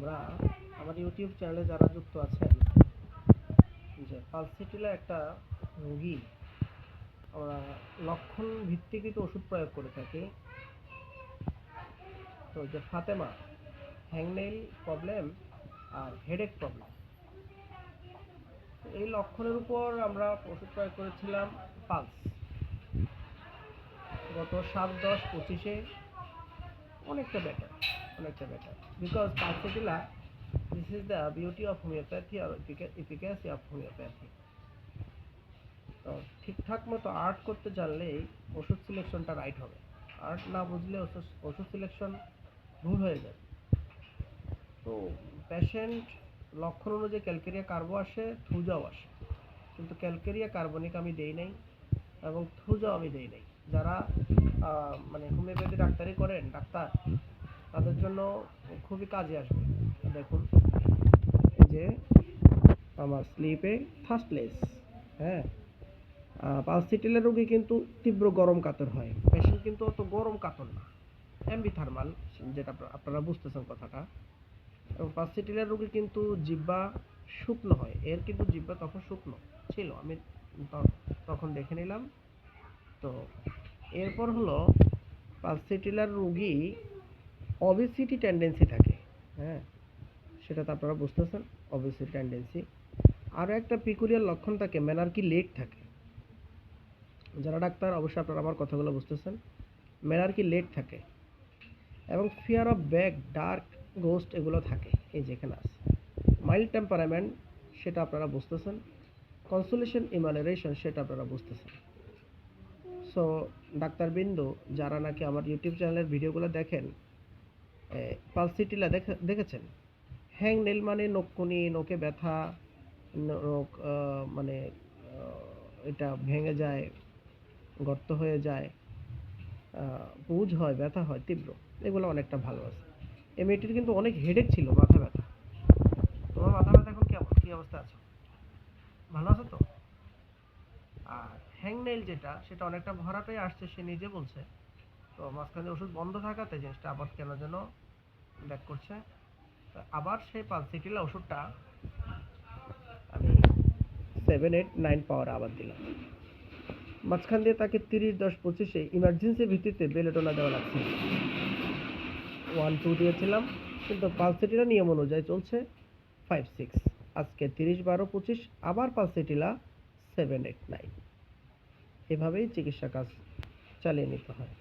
আমরা আমার ইউটিউব চ্যানেলে যারা যুক্ত আছেন, যে পালসিটিলা একটা রোগী আমরা লক্ষণ ভিত্তিকৃত ওষুধ প্রয়োগ করে থাকি। তো যে ফাতেমা হ্যাংনেল প্রবলেম আর হেডেক প্রবলেম এই লক্ষণের উপর আমরা ওষুধ প্রয়োগ করেছিলাম পালস গত সাত দশ পঁচিশে অনেকটা বেটার অনেকটা better because pulsatilla this is the beauty of homeopathy R efficacy of homeopathy তো ঠিকঠাক মতো আর্ট করতে জানলেই ওষুধ সিলেকশনটা রাইট হবে। আর্ট না বুঝলে ওষুধ ওষুধ সিলেকশন ভুল হয়ে যাবে। তো পেশেন্ট লক্ষণ অনুযায়ী ক্যালকেরিয়া কার্বো আসে থুজাও আসে। কিন্তু ক্যালকেরিয়া কার্বনিক আমি দেই নাই এবং থুজাও আমি দেই নাই। যারা মানে হোমিওপ্যাথি ডাক্তারি করেন, ডাক্তার তাদের জন্য খুবই কাজে আসবে। দেখুন যে আমার স্লিপে ফার্স্ট প্লেস হ্যাঁ? পালসিটিলের রোগী কিন্তু তীব্র গরম কাতর হয়। পেশেন্ট কিন্তু অত গরম কাতর না। এমবি থার্মাল যেটা আপনারা বুঝতেছেন কথাটা। এবং পালসিটিলের রোগী কিন্তু জিব্বা শুকনো হয়। এর কিন্তু জিব্বা তখন শুকনো ছিল। আমি তখন দেখে নিলাম। তো, এরপর হলো পালসিটিলার রোগী অবেসিটি টেন্ডেন্সি থাকে হ্যাঁ? সেটা তো আপনারা বুঝতেছেন অবেসিটি টেন্ডেন্সি আরও একটা পিকুলিয়ার লক্ষণ থাকে ম্যানার্কি লেট থাকে। যারা ডাক্তার, অবশ্যই আপনারা আমার কথাগুলো বুঝতেছেন ম্যানার্কি লেট থাকে। এবং fear of back dark ghost এগুলো থাকে, এই যেখানে আছে। মাইল্ড টেম্পারামেন্ট সেটা আপনারা বুঝতেছেন। কনসুলেশন ইমানারেশন সেটা আপনারা বুঝতেছেন। সো ডাক্তারবৃন্দ, যারা নাকি আমার ইউটিউব চ্যানেলের ভিডিওগুলো দেখেন পালসিটিলা দেখে, দেখেছেন? হ্যাং, নেল মানে নকুনি নোকে ব্যথা ন- নোক মানে এটা ভেঙে যায়, গর্ত হয়ে যায় পুজ হয়, ব্যথা হয়, তীব্র। এগুলো অনেকটা ভালো আছে। এই মেয়েটির কিন্তু অনেক হেডেক ছিল, মাথা ব্যথা। তোমার মাথা ব্যথা এখন কেমন? কি অবস্থা আছে? ভালো আছে তো? আর হ্যাং হ্যাংনেল যেটা, সেটা অনেকটা ভরাটাই আসছে, সে নিজে বলছে। তো মাঝখানে ওষুধ বন্ধ থাকাতে জিনিসটা আবার কেন যেন ব্যাক করছে। আবার সেই পালসিটিলা ওষুধটা আমি সেভেন এইট নাইন পাওয়ার আবার দিলাম। মাঝখান দিয়ে তাকে তিরিশ, দশ, পঁচিশে ইমার্জেন্সি ভিত্তিতে বেলেটোনা দেওয়া লাগছে। ওয়ান টু দিয়েছিলাম, কিন্তু পালসিটিলা নিয়ম অনুযায়ী চলছে ফাইভ সিক্স আজকে তিরিশ, বারো, পঁচিশ, আবার পালসিটিলা সেভেন এইট নাইন এভাবেই চিকিৎসা কাজ চালিয়ে নিতে হয়।